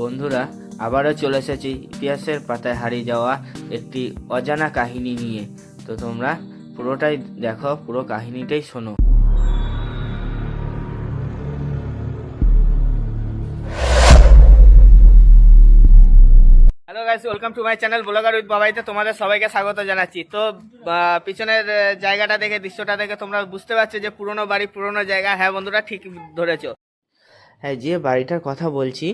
বন্ধুরা, আবারও চলে এসেছি ইতিহাসের পাতায় হারিয়ে যাওয়া একটি অজানা কাহিনী নিয়ে। তো তোমরা পুরোটাই দেখো, পুরো কাহিনীটাই শোনো। Hello guys welcome to my channel blogger with বাবাইতে তোমাদের সবাইকে স্বাগত জানাচ্ছি। তো পিছনের জায়গাটা দেখে, দৃশ্যটা দেখে তোমরা বুঝতে পারছ যে পুরনো বাড়ি, পুরনো জায়গা। হ্যাঁ বন্ধুরা, ঠিক ধরেছো। হ্যাঁ যে বাড়িটার কথা বলছি,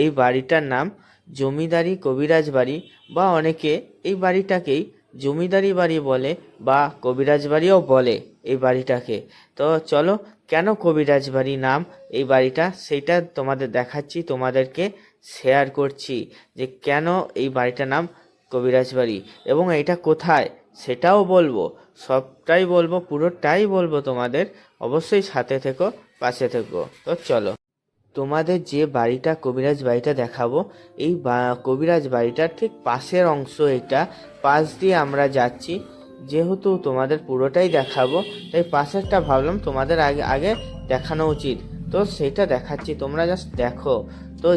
এই বাড়িটার নাম জমিদারি কবিরাজ বাড়ি বা অনেকে এই বাড়িটাকেই জমিদারি বাড়ি বলে বা কবিরাজ বাড়িও বলে এই বাড়িটাকে। তো চলো, কেন কবিরাজ বাড়ি নাম এই বাড়িটা? সেটা তোমাদের দেখাচ্ছি, তোমাদেরকে শেয়ার করছি যে কেন এই বাড়িটার নাম কবিরাজ বাড়ি এবং এইটা কোথায়, সেটাও বলব। সবটাই বলব, পুরোটাই বলব তোমাদের। অবশ্যই সাথে থেকো, পাশে থেকো। তো চলো। তোমাদের যে বাড়িটা, কবিরাজ বাড়িটা দেখাবো, এই কবিরাজ বাড়িটার ঠিক পাশের অংশ এটা। পাশ দিয়ে আমরা যাচ্ছি। যেহেতু তোমাদের পুরোটাই দেখাবো, তাই পাশেরটা ভাবলাম তোমাদের আগে আগে দেখানো উচিত। তো সেটা দেখাচ্ছি, তোমরা জাস্ট দেখো। তো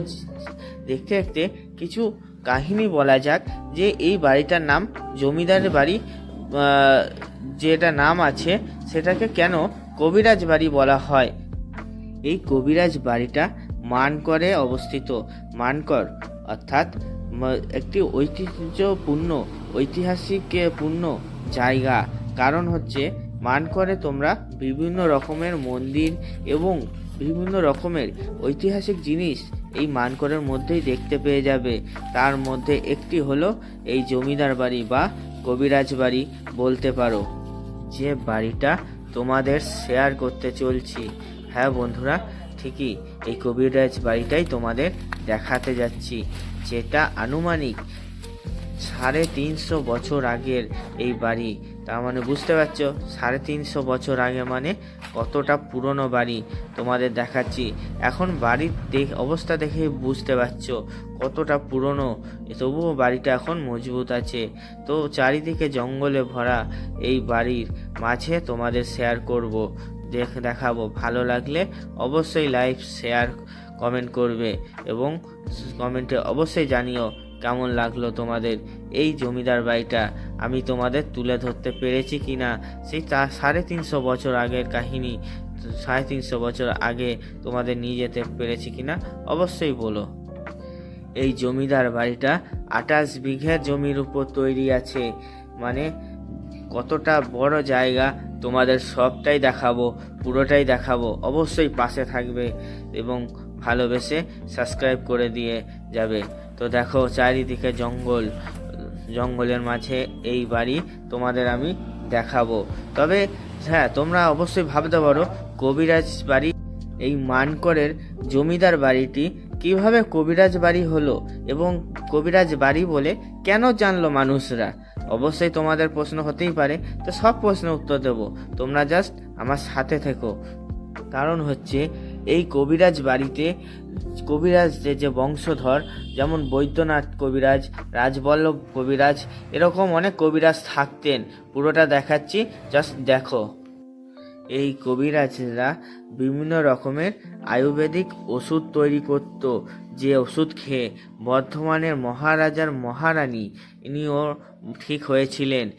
দেখতে দেখতে কিছু কাহিনী বলা যাক, যে এই বাড়িটার নাম জমিদারের বাড়ি যেটা নাম আছে, সেটাকে কেন কবিরাজ বাড়ি বলা হয়? এই কবিরাজ বাড়িটা মানকরে অবস্থিত। মানকর, অর্থাৎ একটি ঐতিহ্যপূর্ণ ঐতিহাসিক পূর্ণ জায়গা। কারণ হচ্ছে, মানকরে তোমরা বিভিন্ন রকমের মন্দির এবং বিভিন্ন রকমের ঐতিহাসিক জিনিস এই মানকরের মধ্যেই দেখতে পেয়ে যাবে। তার মধ্যে একটি হলো এই জমিদার বাড়ি বা কবিরাজ বাড়ি বলতে পারো। যে বাড়িটা তোমাদের শেয়ার করতে চলছি। হ্যাঁ বন্ধুরা, ঠিকই। এই কবিরাজ বাড়িটাই তোমাদের দেখাতে যাচ্ছি, যেটা আনুমানিক সাড়ে তিনশো বছর আগের এই বাড়ি। তার মানে বুঝতে পারছ, সাড়ে তিনশো বছর আগে মানে কতটা পুরনো বাড়ি তোমাদের দেখাচ্ছি। এখন বাড়ির দেখ, অবস্থা দেখে বুঝতে পারছ কতটা পুরনো। তবুও বাড়িটা এখন মজবুত আছে। তো চারিদিকে জঙ্গলে ভরা এই বাড়ির মাঝে তোমাদের শেয়ার করব। দেখাবো। ভালো লাগলে অবশ্যই লাইক শেয়ার কমেন্ট করবে এবং কমেন্টে অবশ্যই জানিও কেমন লাগল তোমাদের এই জমিদার বাড়িটা আমি তোমাদের তুলে ধরতে পেরেছি কি না সেই সাড়ে তিনশো বছর আগের কাহিনী, সাড়ে তিনশো বছর আগে তোমাদের নিয়ে যেতে পেরেছি কি না অবশ্যই বলো। এই জমিদার বাড়িটা আঠাশ বিঘে জমির উপর তৈরি আছে। মানে কতটা বড় জায়গা তোমাদের সবটাই দেখাবো, পুরোটাই দেখাবো। অবশ্যই পাশে থাকবে এবং ভালোবেসে সাবস্ক্রাইব করে দিয়ে যাবে। তো দেখো, চারিদিকে জঙ্গল, জঙ্গলের মাঝে এই বাড়ি তোমাদের আমি দেখাবো। তবে হ্যাঁ তোমরা অবশ্যই ভাবতে পারো, কবিরাজ বাড়ি, এই মানকরের জমিদার বাড়িটি কীভাবে কবিরাজ বাড়ি হলো এবং কবিরাজ বাড়ি বলে কেন জানলো মানুষরা? অবশ্যই তোমাদের প্রশ্ন হতেই পারে, তো সব প্রশ্নের উত্তর দেব। তোমরা জাস্ট আমার সাথে থেকো। কারণ হচ্ছে, এই কবিরাজ বাড়িতে কবিরাজ যে যে বংশধর, যেমন বৈদ্যনাথ কবিরাজ, রাজবল্লভ কবিরাজ, এরকম অনেক কবিরাজ থাকতেন। পুরোটা দেখাচ্ছি জাস্ট দেখো। এই কবিরাজরা বিভিন্ন রকমের আয়ুর্বেদিক ওষুধ তৈরি করত। যে ওষুধ খেয়ে বর্ধমানের মহারাজার মহারানী ইনিও ঠিক হয়েছিলেন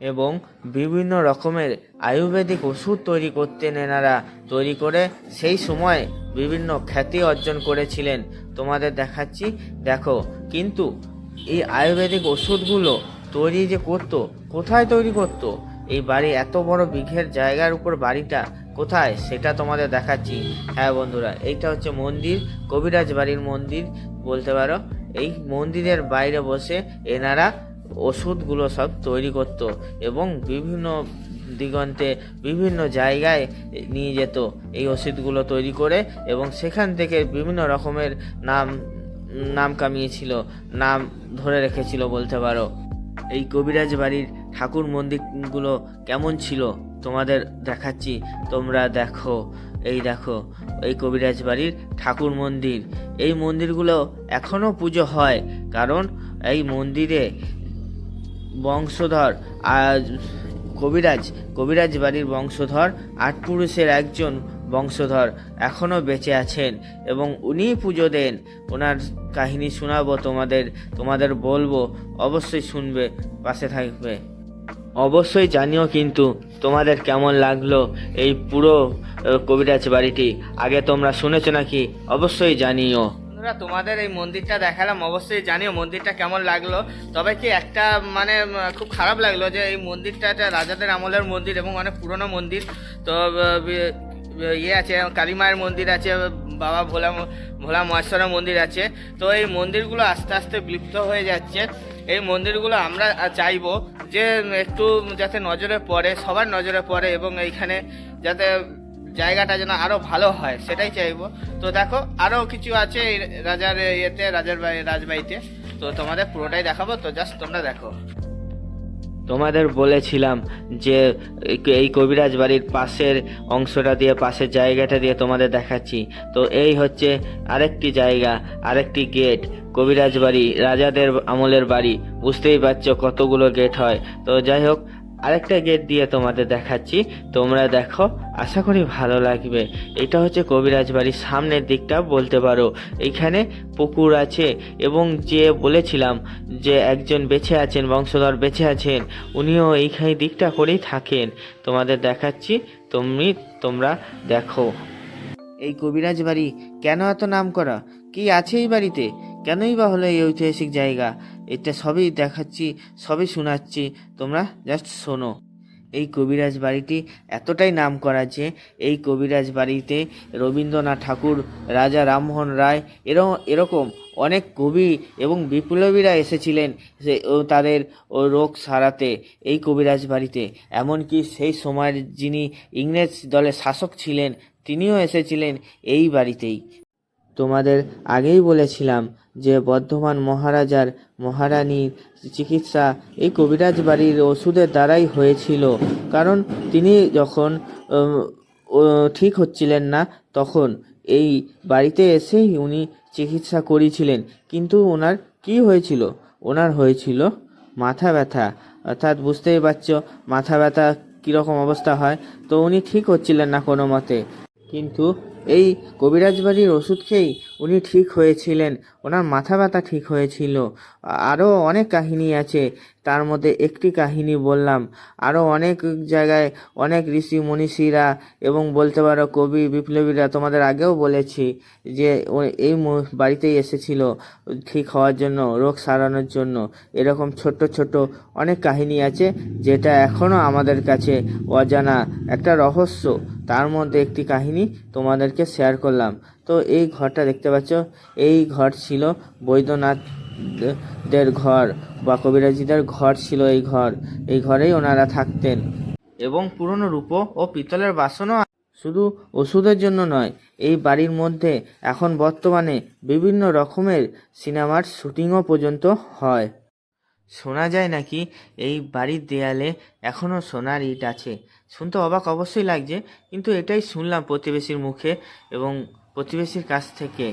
এবং বিভিন্ন রকমের আয়ুর্বেদিক ওষুধ তৈরি করতেন এনারা। তৈরি করে সেই সময় বিভিন্ন খ্যাতি অর্জন করেছিলেন। তোমাদের দেখাচ্ছি, দেখো, কিন্তু এই আয়ুর্বেদিক ওষুধগুলো তৈরি যে করতো, কোথায় তৈরি করতো? এই বাড়ি এত বড় বিঘের জায়গার উপর বাড়িটা কোথায়? সেটা তোমাদের দেখাচ্ছি। হ্যাঁ বন্ধুরা, এইটা হচ্ছে মন্দির, কবিরাজ বাড়ির মন্দির বলতে পারো। এই মন্দিরের বাইরে বসে এনারা ওষুধগুলো সব তৈরি করত এবং বিভিন্ন দিগন্তে বিভিন্ন জায়গায় নিয়ে যেত এই ওষুধগুলো তৈরি করে এবং সেখান থেকে বিভিন্ন রকমের নাম নাম কামিয়েছিল, নাম ধরে রেখেছিল বলতে পারো। এই কবিরাজ বাড়ির ঠাকুর মন্দিরগুলো কেমন ছিল? তোমাদের দেখাচ্ছি। তোমরা দেখো, এই দেখো, এই কবিরাজ বাড়ির ঠাকুর মন্দির। এই মন্দিরগুলো এখনও পুজো হয়, কারণ এই মন্দিরে বংশধর আর কবিরাজ কবিরাজ বাড়ির বংশধর, আট পুরুষের একজন বংশধর এখনও বেঁচে আছেন এবং উনি পুজো দেন। ওনার কাহিনী শোনাবো তোমাদের তোমাদের বলব, অবশ্যই শুনবে, পাশে থাকবে। অবশ্যই জানিও কিন্তু তোমাদের কেমন লাগল এই পুরো কবিরাজ বাড়িটি। আগে তোমরা শুনেছো নাকি? অবশ্যই জানিও। তোমাদের এই মন্দিরটা দেখালাম, অবশ্যই জানিও মন্দিরটা কেমন লাগল। তবে কি একটা মানে খুব খারাপ লাগল যে এই মন্দিরটা একটা রাজাদের আমলের মন্দির এবং অনেক পুরনো মন্দির। তো ইয়ে আছে কালী মায়ের মন্দির আছে, বাবা ভোলা ভোলা মহেশ্বরের মন্দির আছে। তো এই মন্দিরগুলো আস্তে আস্তে বিলুপ্ত হয়ে যাচ্ছে। এই মন্দিরগুলো আমরা চাইব যে একটু যাতে নজরে পড়ে, সবার নজরে পড়ে এবং এইখানে যাতে জায়গাটা যেন আরও ভালো হয়, সেটাই চাইব। তো দেখো আরও কিছু আছে রাজার ইয়েতে, রাজার বাড়ি রাজবাড়িতে। তো তোমাদের পুরোটাই দেখাবো, তো জাস্ট তোমরা দেখো। তোমাদের বলেছিলাম যে এই- কবিরাজ বাড়ির পাশের অংশটা দিয়ে, পাশের জায়গাটা দিয়ে তোমাদের দেখাচ্ছি। তো এই হচ্ছে আরেকটি জায়গা, আরেকটি গেট কবিরাজ বাড়ি, রাজাদের আমলের বাড়ি। বুঝতেই পারছ কতগুলো গেট হয়। তো যাই হোক আরেকটা গেট দিয়ে তোমাদের দেখাচ্ছি। তোমরা দেখো, আশা করি ভালো লাগবে। এটা হচ্ছে কবিরাজ বাড়ির সামনের দিকটা বলতে পারো। এইখানে পুকুর আছে এবং যে বলেছিলাম যে একজন বেঁচে আছেন, বংশধর বেঁচে আছেন, উনিও এইখানে দিকটা করেই থাকেন। তোমাদের দেখাচ্ছি, তুমি, তোমরা দেখো। এই কবিরাজ বাড়ি কেন এত নাম করা কি আছে এই বাড়িতে? কেনই বা হলো এই ঐতিহাসিক জায়গা? এটা সবই দেখাচ্ছি, সবই শোনাচ্ছি। তোমরা জাস্ট শোনো। এই কবিরাজ বাড়িটি এতটাই নাম করা যে এই কবিরাজ বাড়িতে রবীন্দ্রনাথ ঠাকুর, রাজা রামমোহন রায় এরকম এরকম অনেক কবি এবং বিপ্লবীরা এসেছিলেন সে তাদের ও রোগ সারাতে এই কবিরাজ বাড়িতে। এমনকি সেই সময়ের যিনি ইংরেজ দলের শাসক ছিলেন, তিনিও এসেছিলেন এই বাড়িতেই। তোমাদের আগেই বলেছিলাম যে বর্ধমান মহারাজার মহারানীর চিকিৎসা এই কবিরাজ বাড়ির ওষুধের দ্বারাই হয়েছিল। কারণ তিনি যখন ঠিক হচ্ছিলেন না, তখন এই বাড়িতে এসেই উনি চিকিৎসা করিয়েছিলেন কিন্তু ওনার কি হয়েছিল? ওনার হয়েছিল মাথা ব্যথা। অর্থাৎ বুঝতেই পারছ, মাথা ব্যথা কীরকম অবস্থা হয়। তো উনি ঠিক হচ্ছিলেন না কোনো মতে। কিন্তু এই কবিরাজ বাড়ির ওষুধ খেয়েই উনি ঠিক হয়েছিলেন। ওনার মাথা ব্যথা ঠিক হয়েছিল। আরও অনেক কাহিনী আছে। তার মধ্যে একটি কাহিনী বললাম। আরও অনেক জায়গায় অনেক ঋষি মনীষীরা এবং বলতে পারো কবি বিপ্লবীরা তোমাদের আগেও বলেছি যে এই বাড়িতেই এসেছিল ঠিক হওয়ার জন্য, রোগ সারানোর জন্য। এরকম ছোট্ট ছোট অনেক কাহিনী আছে যেটা এখনও আমাদের কাছে অজানা। একটা রহস্য। তার মধ্যে একটি কাহিনী তোমাদেরকে শেয়ার করলাম। তো এই ঘরটা দেখতে পাচ্ছ, এই ঘর ছিল বৈদ্যনাথদের দের ঘর বা কবিরাজিদের ঘর ছিল এই ঘর। এই ঘরেই ওনারা থাকতেন। এবং পুরনো রূপো ও পিতলের বাসনও শুধু ওষুধের জন্য নয়, এই বাড়ির মধ্যে এখন বর্তমানে বিভিন্ন রকমের সিনেমার শুটিংও পর্যন্ত হয়। শোনা যায় নাকি? এই বাড়ির দেয়ালে এখনও সোনার ইট আছে। শুনতে অবাক অবশ্যই লাগছে, কিন্তু এটাই শুনলাম প্রতিবেশীর মুখে এবং প্রতিবেশীর কাছ থেকে।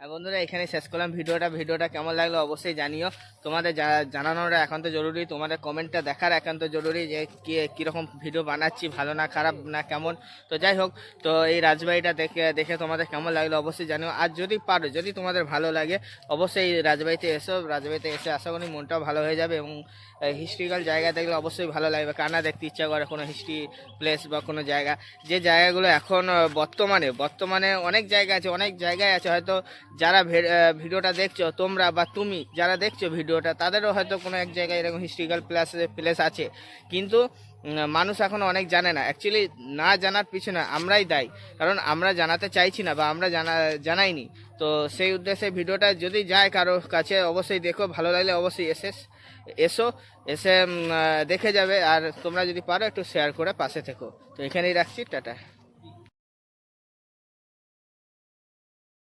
হ্যাঁ বন্ধুরা এখানে শেষ করলাম ভিডিওটা। ভিডিওটা কেমন লাগল অবশ্যই জানিও। তোমাদের জানানোটা একান্ত জরুরি। তোমাদের কমেন্টটা দেখার একান্ত জরুরি যে কি কীরকম ভিডিও বানাচ্ছি, ভালো না খারাপ না কেমন। তো যাই হোক, তো এই রাজবাড়িটা দেখে দেখে তোমাদের কেমন লাগল অবশ্যই জানিও। আর যদি পারো, যদি তোমাদের ভালো লাগে, অবশ্যই রাজবাড়িতে এসো। রাজবাড়িতে এসে আশা করি মনটাও ভালো হয়ে যাবে এবং হিস্ট্রিক্যাল জায়গা দেখলে অবশ্যই ভালো লাগবে। কানা দেখতে ইচ্ছা করে কোনো হিস্ট্রি প্লেস বা কোনো জায়গা। যে জায়গাগুলো এখন বর্তমানে বর্তমানে অনেক জায়গা আছে, অনেক জায়গায় আছে। হয়তো যারা ভিডিওটা দেখছ, তোমরা বা তুমি যারা দেখছ ভিডিওটা, তাদেরও হয়তো কোনো এক জায়গায় এরকম হিস্ট্রিক্যাল প্লেস প্লেস আছে। কিন্তু মানুষ এখন অনেক জানে না। অ্যাকচুয়ালি না জানার পিছনে আমরাই দায়ী। কারণ আমরা জানাতে চাইছি না বা আমরা জানা, জানাইনি। তো সেই উদ্দেশ্যে ভিডিওটা যদি যায় কারও কাছে, অবশ্যই দেখো। ভালো লাগলে অবশ্যই এসে, এসো, এসে দেখে যাবে। আর তোমরা যদি পারো, একটু শেয়ার করে পাশে থেকো। তো এখানেই রাখছি। টাটা।